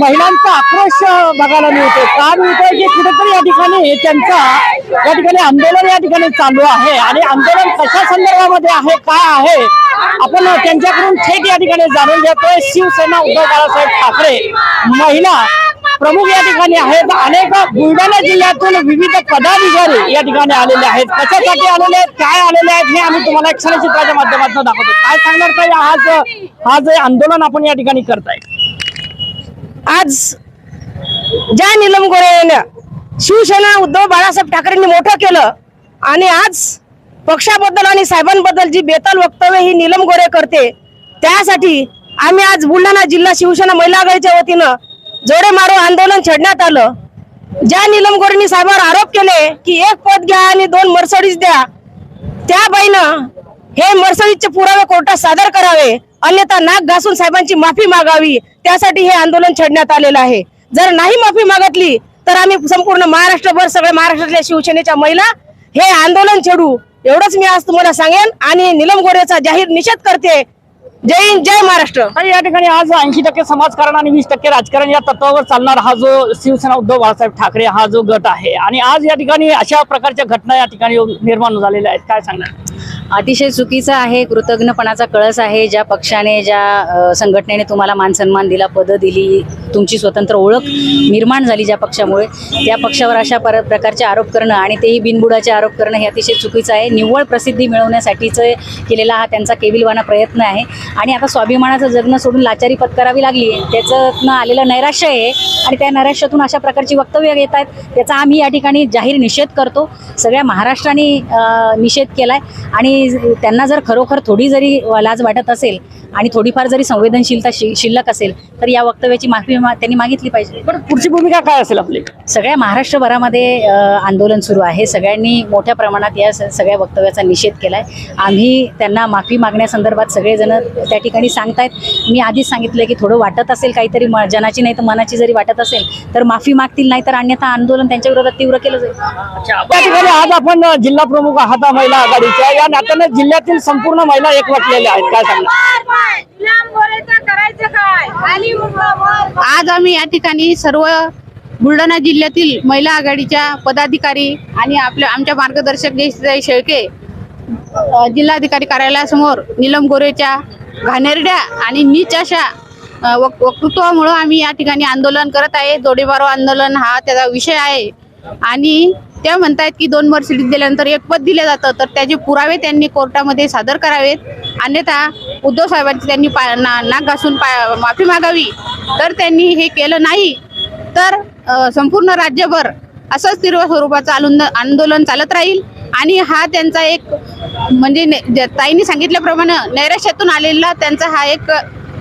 महिलांचा आक्रोश बघायला मिळतो का मिळतोय? की कुठेतरी या ठिकाणी त्यांचा या ठिकाणी आंदोलन या ठिकाणी चालू आहे. आणि आंदोलन कशा संदर्भामध्ये आहे काय आहे? आपण त्यांच्याकडून थेट या ठिकाणी जाणून घेतोय. शिवसेना उद्धव बाळासाहेब ठाकरे महिला प्रमुख या ठिकाणी आहेत. अनेक बुलढाणा जिल्ह्यातून विविध पदाधिकारी या ठिकाणी आलेले आहेत. कशासाठी आलेले आहेत? काय आलेले आहेत? हे आम्ही तुम्हाला क्षणचित्राच्या माध्यमातून दाखवतो. काय सांगणार ताई? आज हा जे आंदोलन आपण या ठिकाणी करताय. आज ज्या नीलम गोरे यानं शिवसेना उद्धव बाळासाहेब ठाकरेंनी मोठं केलं आणि आज पक्षाबद्दल आणि साहेबांबद्दल जी बेताल वक्तव्य ही नीलम गोरे करते त्यासाठी आम्ही आज बुलढाणा जिल्हा शिवसेना महिला आघाडीच्या वतीनं जोडे मारो आंदोलन छेडण्यात आलं. ज्या नीलम गोरेंनी साहेबांवर आरोप केले की एक पद घ्या आणि दोन मर्सडीज द्या त्या बाईनं हे मर्सडीजचे पुरावे कोर्टात सादर करावे. अन्यथा नाक घासून साहेबांची माफी मागावी. त्यासाठी हे आंदोलन छेडण्यात आलेलं आहे. जर नाही माफी मागितली तर आम्ही संपूर्ण महाराष्ट्रभर सगळ्या महाराष्ट्रातल्या शिवसेनेच्या महिला हे आंदोलन छेडू. एवढंच मी आज तुम्हाला सांगेन आणि निलम गोरेचा जाहीर निषेध करते. जय हिंद जय महाराष्ट्र. आणि या ठिकाणी आज ऐंशी टक्के समाजकारण आणि वीस टक्के राजकारण या तत्वावर चालणार हा जो शिवसेना उद्धव बाळासाहेब ठाकरे हा जो गट आहे. आणि आज या ठिकाणी अशा प्रकारच्या घटना या ठिकाणी निर्माण झालेल्या आहेत. काय सांगणार? अतिशय चुकीचं आहे कृतज्ञपणाचा कळस आहे ज्या पक्षाने ज्या संघटनेने तुम्हाला मानसन्मान दिला पदं दिली तुमची स्वतंत्र ओळख निर्माण झाली ज्या पक्षामुळे त्या पक्षावर अशा पर प्रकारचे आरोप करणं आणि तेही बिनबुडाचे आरोप करणं हे अतिशय चुकीचं आहे. निव्वळ प्रसिद्धी मिळवण्यासाठीचं केलेला हा त्यांचा केविलवाना प्रयत्न आहे. आणि आता स्वाभिमानाचं जगणं सोडून लाचारी पत्करावी लागली त्याचं आलेलं नैराश्य आहे. आणि त्या नैराश्यातून अशा प्रकारची वक्तव्य येत आहेत त्याचा आम्ही या ठिकाणी जाहीर निषेध करतो. सगळ्या महाराष्ट्राने निषेध केला आहे आणि त्यांना जर खरोखर थोडी जरी लाज वाटत असेल आणि थोडीफार जरी संवेदनशीलता शि शिल्लक असेल तर या वक्तव्याची माफी त्यांनी मागितली पाहिजे. पण पुढची भूमिका काय असेल आपली? सगळ्या महाराष्ट्रभरामध्ये आंदोलन सुरू आहे. सगळ्यांनी मोठ्या प्रमाणात या सगळ्या वक्तव्याचा निषेध केलाय. आम्ही त्यांना माफी मागण्यासंदर्भात सगळेजण त्या ठिकाणी सांगतायत. मी आधीच सांगितलं की थोडं वाटत असेल काहीतरी म- जनाची नाही तर मनाची जरी वाटत असेल तर माफी मागतील नाही तर अन्यथा आंदोलन त्यांच्या विरोधात तीव्र केलं जाईल. आज आपण जिल्हा प्रमुख आहात हा महिला आघाडीच्या या नात्याने जिल्ह्यातील संपूर्ण महिला एकवटलेल्या आहेत. काय सांगणार? आज आम्ही या ठिकाणी सर्व बुलढाणा जिल्ह्यातील महिला आघाडीच्या पदाधिकारी आणि आपल्या आमच्या मार्गदर्शक जयश्रीताई शेळके जिल्हाधिकारी कार्यालयासमोर नीलम गोरेच्या घाणेरड्या आणि नीच अशा वक्तृत्वामुळं आम्ही या ठिकाणी आंदोलन करत आहे. जोडीबारो आंदोलन हा त्याचा विषय आहे. आणि त्या म्हणतायत की दोन मर्सिडीज दिल्यानंतर एक पद दिलं जातं. तर त्याचे पुरावे त्यांनी कोर्टामध्ये सादर करावेत. अन्यथा उद्धव साहेबांची त्यांनी पा ना नाक घासून पा माफी मागावी. तर त्यांनी हे केलं नाही. तर संपूर्ण राज्यभर असंच तीव्र स्वरूपाचं आंदोलन आंदोलन चालत राहील. आणि हा त्यांचा एक म्हणजे ने- ताईंनी सांगितल्याप्रमाणे नैराश्यातून आलेला त्यांचा हा एक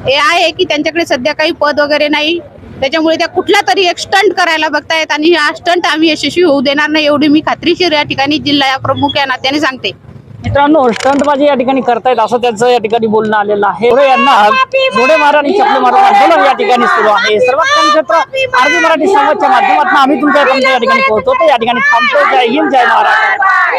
हे आहे की त्यांच्याकडे सध्या काही पद वगैरे नाही. त्याच्यामुळे त्या कुठला तरी एक स्टंट करायला बघतायत आणि हा स्टंट आम्ही यशस्वी होऊ देणार नाही एवढी मी खात्रीशीर या ठिकाणी जिल्हा प्रमुख या नात्याने सांगते मित्रांनो स्टंटबाजी या ठिकाणी करतायत असं त्यांचं या ठिकाणी बोलणं आलेलं आहे यांना जोडे मारा आणि चपले मारून आंदोलन या ठिकाणी सुरू आहे सर्वात कमी क्षेत्र आरबी मराठी समाजच्या माध्यमातून आम्ही तुमच्यापर्यंत या ठिकाणी पोहोचतो तर या ठिकाणी थांबतो जय हिंद जय महाराष्ट्र